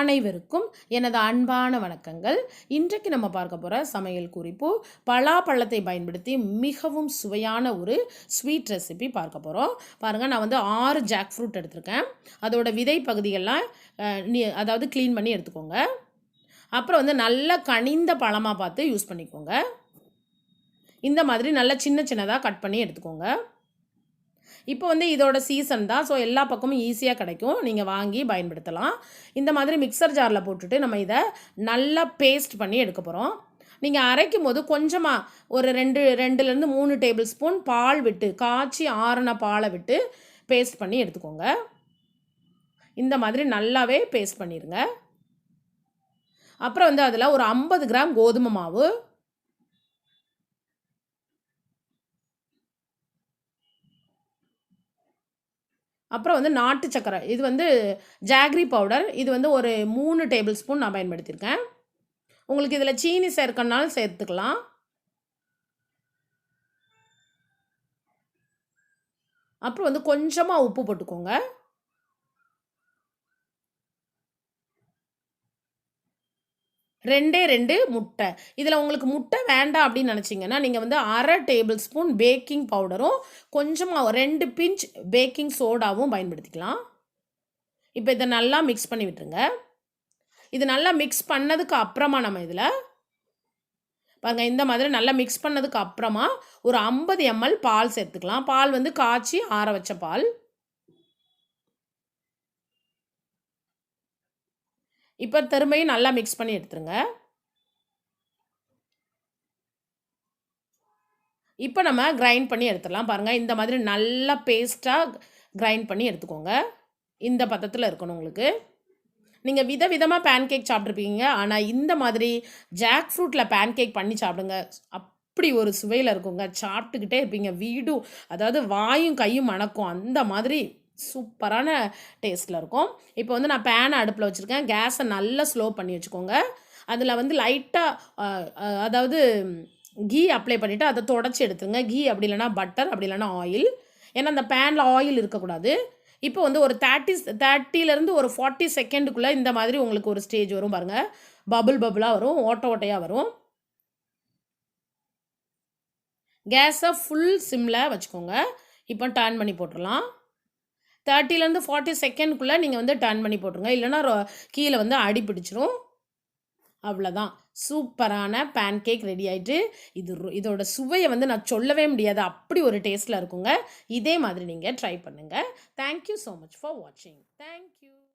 அனைவருக்கும் எனது அன்பான வணக்கங்கள். இன்றைக்கு நம்ம பார்க்க போகிற சமையல் குறிப்பு பலாப்பழத்தை பயன்படுத்தி மிகவும் சுவையான ஒரு ஸ்வீட் ரெசிபி பார்க்க போகிறோம் பாருங்கள் நான் வந்து ஆறு ஜாக் ஃப்ரூட் எடுத்திருக்கேன். அதோட விதை பகுதிகள்லாம் நீ அதாவது க்ளீன் பண்ணி எடுத்துக்கோங்க. அப்புறம் வந்து நல்ல கனிந்த பழமாக பார்த்து யூஸ் பண்ணிக்கோங்க. இந்த மாதிரி நல்லா சின்ன சின்னதாக கட் பண்ணி எடுத்துக்கோங்க. இப்போ வந்து இதோட சீசன் தான். ஸோ எல்லா பக்கமும் ஈஸியாக கிடைக்கும். நீங்கள் வாங்கி பயன்படுத்தலாம். இந்த மாதிரி மிக்சர் ஜாரில் போட்டுட்டு நம்ம இதை நல்லா பேஸ்ட் பண்ணி எடுக்க போகிறோம் நீங்கள் அரைக்கும் போது கொஞ்சமாக ஒரு ரெண்டு ரெண்டுலேருந்து மூணு டேபிள் ஸ்பூன் பால் விட்டு காய்ச்சி ஆறுன பாலை விட்டு பேஸ்ட் பண்ணி எடுத்துக்கோங்க. இந்த மாதிரி நல்லாவே பேஸ்ட் பண்ணிடுங்க அப்புறம் வந்து அதில் ஒரு ஐம்பது கிராம் கோதுமை மாவு அப்புறம் வந்து நாட்டு சக்கரை. இது வந்து ஜாக்ரி பவுடர். இது வந்து ஒரு மூணு டேபிள் ஸ்பூன் நான் பயன்படுத்தியிருக்கேன். உங்களுக்கு இதில் சீனி சேர்க்கணாலும் சேர்த்துக்கலாம். அப்புறம் வந்து கொஞ்சமாக உப்பு போட்டுக்கோங்க. ரெண்டே ரெண்டு முட்டை. இதில் உங்களுக்கு முட்டை வேண்டாம் அப்படின்னு நினச்சிங்கன்னா நீங்கள் வந்து அரை டேபிள் ஸ்பூன் பேக்கிங் பவுடரும் கொஞ்சமாக ரெண்டு பிஞ்ச் பேக்கிங் சோடாவும் பயன்படுத்திக்கலாம். இப்போ இதை நல்லா மிக்ஸ் பண்ணி விட்டுருங்க. இது நல்லா மிக்ஸ் பண்ணதுக்கு அப்புறமா நம்ம இதில் பாருங்க இந்த மாதிரி நல்லா மிக்ஸ் பண்ணதுக்கு அப்புறமா ஒரு ஐம்பது எம்எல் பால் சேர்த்துக்கலாம். பால் வந்து காய்ச்சி ஆற வச்ச பால். இப்போ திரும்பியும் நல்லா மிக்ஸ் பண்ணி எடுத்துருங்க. இப்போ நம்ம கிரைண்ட் பண்ணி எடுத்துடலாம். பாருங்கள் இந்த மாதிரி நல்லா பேஸ்ட்டாக கிரைண்ட் பண்ணி எடுத்துக்கோங்க. இந்த பதத்தில் இருக்கணும் உங்களுக்கு. நீங்கள் வித விதமாக பேன் பேன்கேக் சாப்பிட்ருப்பீங்க ஆனால் இந்த மாதிரி ஜாக் ஃப்ரூட்டில் பேன்கேக் பண்ணி சாப்பிடுங்க. அப்படி ஒரு சுவையில் இருக்குங்க. சாப்பிட்டுக்கிட்டே இருப்பீங்க. வீடும் அதாவது வாயும் கையும் மணக்கும் அந்த மாதிரி சூப்பரான டேஸ்ட்டில் இருக்கும். இப்போ வந்து நான் பேனை அடுப்பில் வச்சுருக்கேன். கேஸை நல்லா ஸ்லோ பண்ணி வச்சுக்கோங்க. அதில் வந்து லைட்டாக அதாவது கீ அப்ளை பண்ணிவிட்டு அதை தொடச்சி எடுத்துங்க கீ அப்படி இல்லைன்னா பட்டர் அப்படி இல்லைன்னா ஆயில். ஏன்னா அந்த பேனில் ஆயில் இருக்கக்கூடாது. இப்போ வந்து ஒரு தேர்ட்டி தேர்ட்டிலேருந்து ஒரு ஃபார்ட்டி செகண்டுக்குள்ளே இந்த மாதிரி உங்களுக்கு ஒரு ஸ்டேஜ் வரும் பாருங்கள் பபுள் பபுளாக வரும். ஓட்ட ஓட்டையாக வரும். கேஸை ஃபுல் சிம்மில் வச்சுக்கோங்க. இப்போ டர்ன் பண்ணி போட்டுடலாம். தேர்ட்டிலேருந்து ஃபார்ட்டி செகண்ட்குள்ளே நீங்கள் வந்து டர்ன் பண்ணி போட்டுருங்க. இல்லைன்னா ரொ- கீழே வந்து அடி பிடிச்சிரும். அவ்வளோதான் சூப்பரான பேன்கேக் ரெடி ஆகிட்டு இது இதோட சுவையை வந்து நான் சொல்லவே முடியாது. அப்படி ஒரு டேஸ்ட்டில் இருக்குங்க. இதே மாதிரி நீங்கள் ட்ரை பண்ணுங்கள் thank you so much for வாட்சிங் தேங்க்